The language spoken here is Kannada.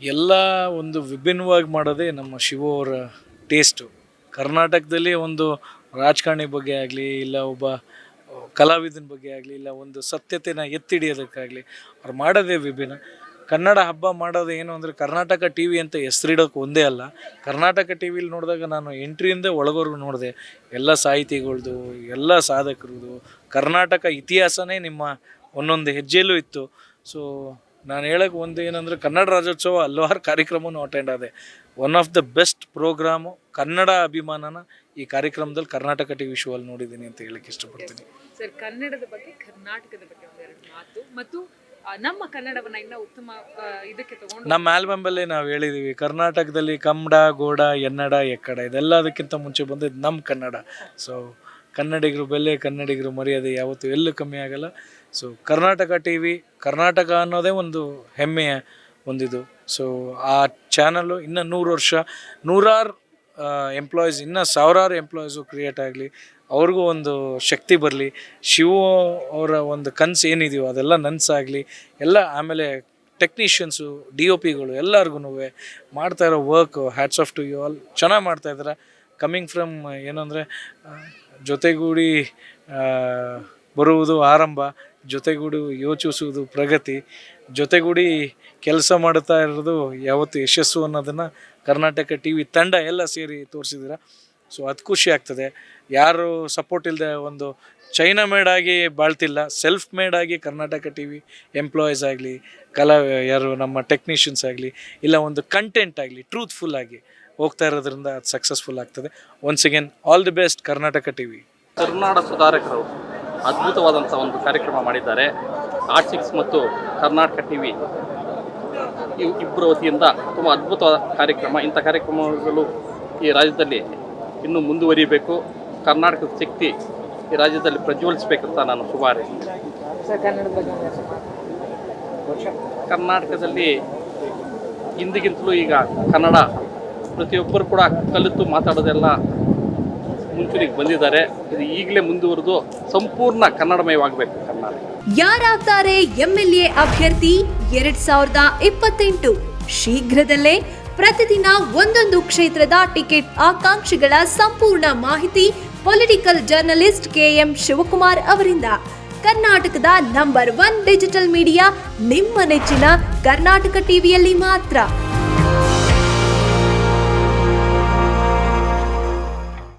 ಎಲ್ಲ ಒಂದು ವಿಭಿನ್ನವಾಗಿ ಮಾಡೋದೇ ನಮ್ಮ ಶಿವ ಅವರ ಟೇಸ್ಟು ಕರ್ನಾಟಕದಲ್ಲಿ ಒಂದು ರಾಜಕಾರಣಿ ಬಗ್ಗೆ ಆಗಲಿ, ಇಲ್ಲ ಒಬ್ಬ ಕಲಾವಿದನ ಬಗ್ಗೆ ಆಗಲಿ, ಇಲ್ಲ ಒಂದು ಸತ್ಯತೆನ ಎತ್ತಿಡಿಯೋದಕ್ಕಾಗಲಿ, ಅವ್ರು ಮಾಡೋದೇ ವಿಭಿನ್ನ. ಕನ್ನಡ ಹಬ್ಬ ಮಾಡೋದು ಏನು ಅಂದರೆ ಕರ್ನಾಟಕ ಟಿ ವಿ ಅಂತ ಹೆಸರಿಡೋಕೆ ಒಂದೇ ಅಲ್ಲ. ಕರ್ನಾಟಕ ಟಿ ವಿಲಿ ನೋಡಿದಾಗ ನಾನು ಎಂಟ್ರಿಯಿಂದ ಒಳಗೋರ್ಗು ನೋಡಿದೆ. ಎಲ್ಲ ಸಾಹಿತಿಗಳ್ದು, ಎಲ್ಲ ಸಾಧಕರದು ಕರ್ನಾಟಕ ಇತಿಹಾಸನೇ ನಿಮ್ಮ ಒಂದೊಂದು ಹೆಜ್ಜೆಯಲ್ಲೂ ಇತ್ತು. ಸೊ ನಾನು ಹೇಳೋಕೆ ಒಂದು ಏನಂದರೆ ಕನ್ನಡ ರಾಜ್ಯೋತ್ಸವ ಹಲವಾರು ಕಾರ್ಯಕ್ರಮನೂ ಅಟೆಂಡ್ ಆದೆ. One of the best programme Kannada ಅಭಿಮಾನನ ಈ ಕಾರ್ಯಕ್ರಮದಲ್ಲಿ ಕರ್ನಾಟಕ ಟಿ ವಿ ಶೋ ಅಲ್ಲಿ ನೋಡಿದ್ದೀನಿ ಅಂತ ಹೇಳಕ್ಕೆ ಇಷ್ಟಪಡ್ತೀನಿ. ಸರ್ ಕನ್ನಡದ ಬಗ್ಗೆ ಕರ್ನಾಟಕದ ಬಗ್ಗೆ ಒಂದೆರಡು ಮಾತು. ಮತ್ತು ನಮ್ಮ ಕನ್ನಡವನ್ನ ಇನ್ನ ಉತ್ತಮ ಇದಕ್ಕೆ ತಗೊಂಡು ನಮ್ಮ ಆಲ್ಬಮಲ್ಲೇ ನಾವು ಹೇಳಿದ್ದೀವಿ ಕರ್ನಾಟಕದಲ್ಲಿ ಕಂಬಡ ಗೋಡ ಎನ್ನಡ ಎಕ್ಕಡ ಇದೆಲ್ಲದಕ್ಕಿಂತ ಮುಂಚೆ ಬಂದಿದ್ದು ನಮ್ಮ ಕನ್ನಡ. ಸೊ ಕನ್ನಡಿಗರು ಬೆಲೆ, ಕನ್ನಡಿಗರು ಮರ್ಯಾದೆ ಯಾವತ್ತೂ ಎಲ್ಲೂ ಕಮ್ಮಿ ಆಗಲ್ಲ. So Karnataka T V Karnataka ಅನ್ನೋದೇ ಒಂದು ಹೆಮ್ಮೆಯ ಒಂದಿದು. ಸೊ ಆ ಚಾನಲ್ಲು ಇನ್ನು ನೂರು ವರ್ಷ, ನೂರಾರು ಎಂಪ್ಲಾಯೀಸ್ ಇನ್ನೂ ಸಾವಿರಾರು ಎಂಪ್ಲಾಯೀಸು ಕ್ರಿಯೇಟ್ ಆಗಲಿ, ಅವ್ರಿಗೂ ಒಂದು ಶಕ್ತಿ ಬರಲಿ, ಶಿವ ಅವರ ಒಂದು ಕನಸು ಏನಿದೆಯೋ ಅದೆಲ್ಲ ನನಸಾಗಲಿ, ಎಲ್ಲ ಆಮೇಲೆ ಟೆಕ್ನಿಷಿಯನ್ಸು ಡಿ ಒ ಪಿಗಳು ಎಲ್ಲರಿಗೂ ಮಾಡ್ತಾ ಇರೋ work hats off to you all ಚೆನ್ನಾಗಿ ಮಾಡ್ತಾ ಇದ್ದಾರೆ? ಕಮ್ಮಿಂಗ್ ಫ್ರಮ್ ಏನಂದರೆ ಜೊತೆಗೂಡಿ ಬರುವುದು ಆರಂಭ, ಜೊತೆಗೂಡಿ ಯೋಚಿಸುವುದು ಪ್ರಗತಿ, ಜೊತೆಗೂಡಿ ಕೆಲಸ ಮಾಡುತ್ತಾ ಇರೋದು ಯಾವತ್ತು ಯಶಸ್ಸು ಅನ್ನೋದನ್ನು ಕರ್ನಾಟಕ ಟಿ ವಿ ತಂಡ ಎಲ್ಲ ಸೇರಿ ತೋರಿಸಿದ್ದೀರ ಸೊ ಅದು ಖುಷಿ ಆಗ್ತದೆ. ಯಾರು ಸಪೋರ್ಟ್ ಇಲ್ಲದೆ ಒಂದು ಚೈನಾ ಮೇಡ್ ಆಗಿ ಬಾಳ್ತಿಲ್ಲ ಸೆಲ್ಫ್ ಮೇಡ್ ಆಗಿ ಕರ್ನಾಟಕ ಟಿ ವಿ ಎಂಪ್ಲಾಯೀಸ್ ಆಗಲಿ, ಕಲಾ, ಯಾರು ನಮ್ಮ ಟೆಕ್ನಿಷಿಯನ್ಸ್ ಆಗಲಿ, ಇಲ್ಲ ಒಂದು ಕಂಟೆಂಟ್ ಆಗಲಿ ಟ್ರೂತ್ಫುಲ್ ಆಗಿ ಹೋಗ್ತಾ ಇರೋದ್ರಿಂದ ಅದು ಸಕ್ಸಸ್ಫುಲ್ ಆಗ್ತದೆ. Once again all the best Karnataka T V Karnataka ಸುಧಾರಕರು ಅದ್ಭುತವಾದಂಥ ಒಂದು ಕಾರ್ಯಕ್ರಮ ಮಾಡಿದ್ದಾರೆ. ಆರ್ಟ್ ಸಿಕ್ಸ್ ಮತ್ತು ಕರ್ನಾಟಕ ಟಿ ವಿ ಇಬ್ಬರ ವತಿಯಿಂದ ತುಂಬ ಅದ್ಭುತವಾದ ಕಾರ್ಯಕ್ರಮ. ಇಂಥ ಕಾರ್ಯಕ್ರಮಗಳು ಈ ರಾಜ್ಯದಲ್ಲಿ ಇನ್ನೂ ಮುಂದುವರಿಯಬೇಕು ಕರ್ನಾಟಕದ ಶಕ್ತಿ ಈ ರಾಜ್ಯದಲ್ಲಿ ಪ್ರಜ್ವಲಿಸಬೇಕಂತ ನಾನು ಶುಭ ಕರ್ನಾಟಕದಲ್ಲಿ ಹಿಂದಿಗಿಂತಲೂ ಈಗ ಕನ್ನಡ ಪ್ರತಿಯೊಬ್ಬರು ಕೂಡ ಕಲಿತು ಮಾತಾಡೋದೆಲ್ಲ ಮುಂಚೂಣಿಗೆ ಬಂದಿದ್ದಾರೆ. ಇದು ಈಗಲೇ ಮುಂದುವರೆದು ಸಂಪೂರ್ಣ ಕನ್ನಡಮಯವಾಗಬೇಕು ಕನ್ನಡ ಯಾರಾಗ್ತಾರೆ ಎಂಎಲ್ಎ ಅಭ್ಯರ್ಥಿ ಎರಡ್ ಸಾವಿರದ ಇಪ್ಪತ್ತೆಂಟು. ಶೀಘ್ರದಲ್ಲೇ ಪ್ರತಿದಿನ ಒಂದೊಂದು ಕ್ಷೇತ್ರದ ಟಿಕೆಟ್ ಆಕಾಂಕ್ಷಿಗಳ ಸಂಪೂರ್ಣ ಮಾಹಿತಿ ಪೊಲಿಟಿಕಲ್ ಜರ್ನಲಿಸ್ಟ್ ಕೆಎಂ ಶಿವಕುಮಾರ್ ಅವರಿಂದ. ಕರ್ನಾಟಕದ ನಂಬರ್ ಒನ್ ಡಿಜಿಟಲ್ ಮೀಡಿಯಾ ನಿಮ್ಮ ನೆಚ್ಚಿನ ಕರ್ನಾಟಕ ಟಿವಿಯಲ್ಲಿ ಮಾತ್ರ.